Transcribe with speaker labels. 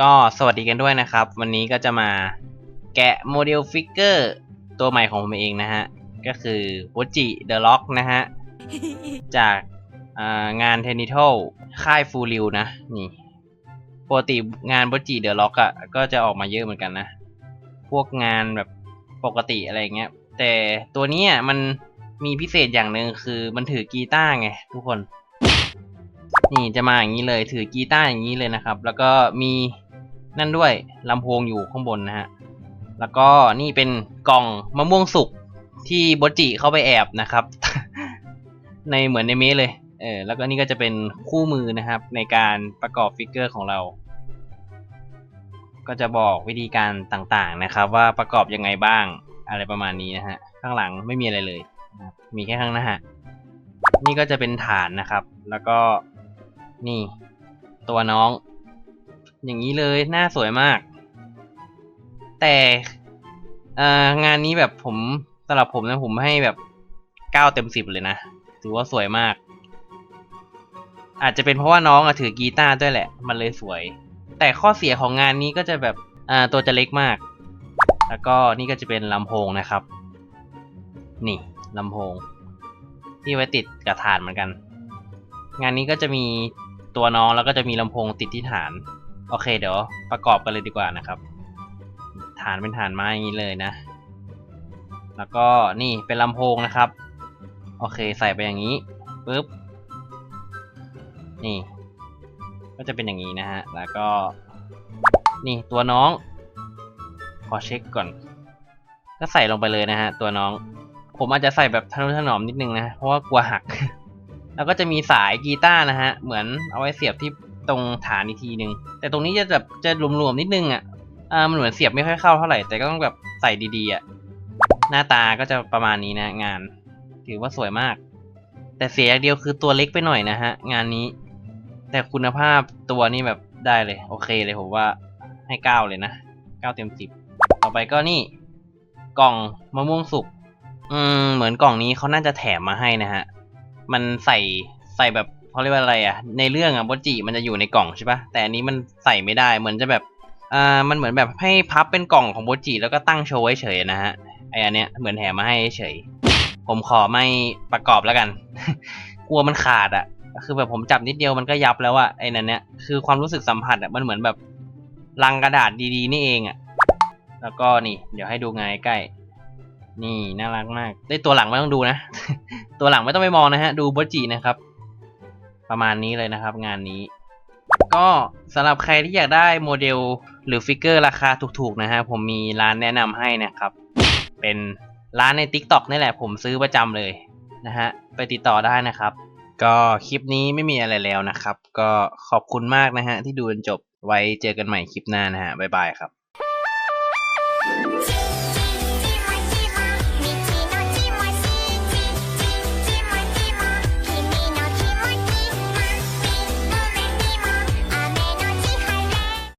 Speaker 1: ก็สวัสดีกันด้วยนะครับ วันนี้ก็จะมาแกะโมเดลฟิกเกอร์ตัวใหม่ของผมเองนะฮะ ก็คือวจิเดอะล็อกนะฮะ จากงานเทนิทัลค่ายฟูริวนะ นี่ปกติงานวจิเดอะล็อกอะก็จะออกมาเยอะเหมือนกันนะ พวกงานแบบปกติอะไรเงี้ย แต่ตัวนี้มันมีพิเศษอย่างหนึ่งคือมันถือกีตาร์ไงทุกคน นี่จะมาอย่างนี้เลยถือกีตาร์อย่างนี้เลยนะครับ แล้วก็มี นั่นด้วยลำโพงอยู่ข้างบนนะฮะ แล้วก็นี่เป็นกล่องมะม่วงสุกที่บดจิเข้าไปแอบนะครับ ในเหมือนในเมสเลย เออ แล้วก็นี่ก็จะเป็นคู่มือนะครับ ในการประกอบฟิกเกอร์ของเรา ก็จะบอกวิธีการต่างๆนะครับ ว่าประกอบยังไงบ้างอะไรประมาณนี้นะฮะ ข้างหลังไม่มีอะไรเลย มีแค่ข้างหน้า นี่ก็จะเป็นฐานนะครับ แล้วก็นี่ตัวน้อง อย่างนี้เลยหน้าสวยมาก แต่งานนี้แบบผมสำหรับผมนะผมให้แบบเก้าเต็มสิบเลยนะถือว่าสวยมาก อาจจะเป็นเพราะว่าน้องอถือกีตาร์ด้วยแหละ มันเลยสวย แต่ข้อเสียของงานนี้ก็จะแบบตัวจะเล็กมาก แล้วก็นี่ก็จะเป็นลำโพงนะครับ นี่ลำโพง ที่ไว้ติดกับฐานเหมือนกัน งานนี้ก็จะมีตัวน้องแล้วก็จะมีลำโพงติดที่ฐาน โอเคเดี๋ยวประกอบกันเลยดีกว่านะครับ ฐานเป็นฐานไม้อย่างนี้เลยนะ แล้วก็นี่เป็นลำโพงนะครับ โอเคใส่ไปอย่างนี้ปุ๊บ นี่ ก็จะเป็นอย่างนี้นะฮะ แล้วก็ นี่ตัวน้อง ขอเช็คก่อน ก็ใส่ลงไปเลยนะฮะ ตัวน้อง ผมอาจจะใส่แบบทะนุถนอมนิดนึงนะ เพราะว่ากลัวหัก แล้วก็จะมีสายกีตาร์นะฮะ เหมือนเอาไว้เสียบที่ ตรงฐานอีกทีหนึ่งแต่ตรงนี้จะแบบจะหลวมๆนิดนึงอะอ่ามันเหมือนเสียบไม่ค่อยเข้าเท่าไหร่แต่ก็ต้องแบบใส่ดีๆอะหน้าตาก็จะประมาณนี้นะ งาน ถือว่าสวยมาก แต่เสียอย่างเดียวคือตัวเล็กไปหน่อยนะฮะ งานนี้ แต่คุณภาพตัวนี้แบบได้เลย โอเคเลยผมว่าให้เก้าเลยนะเก้าเต็มสิบต่อไปก็นี่ กล่องมะม่วงสุกอืมเหมือนกล่องนี้เขาน่าจะแถมมาให้นะฮะ มันใส่ใส่แบบ เขาเรียกว่าอะไรอะ ในเรื่องอะบจิมันจะอยู่ในกล่องใช่ปะแต่อันนี้มันใส่ไม่ได้เหมือนจะแบบอ่ามันเหมือนแบบให้พับเป็นกล่องของโบจิแล้วก็ตั้งโชว์ไว้เฉยนะฮะไออันเนี้ยเหมือนแถมมาให้เฉย ผมขอไม่ประกอบแล้วกัน กลัวมันขาดอะคือแบบผมจับนิดเดียวมันก็ยับแล้วอะไอ้นั่นเนี้ยคือความรู้สึกสัมผัสอะมันเหมือนแบบลังกระดาษดีๆ นี่เองอะแล้วก็นี่ เดี๋ยวให้ดูงานใกล้นี่น่ารักมาก ได้ตัวหลังไม่ต้องดูนะ ตัวหลังไม่ต้องไปมองนะฮะ ดูโบจินะครับ ประมาณนี้เลยนะครับ งานนี้ ก็สำหรับใครที่อยากได้โมเดลหรือฟิกเกอร์ราคาถูกๆนะฮะผมมีร้านแนะนำให้นะครับ เป็นร้านใน TikTok นี่แหละผมซื้อประจำเลยนะฮะไปติดต่อได้นะครับ ก็คลิปนี้ไม่มีอะไรแล้วนะครับ ก็ขอบคุณมากนะฮะที่ดูจนจบไว้เจอกันใหม่คลิปหน้านะฮะบ๊ายบายครับ
Speaker 2: Thank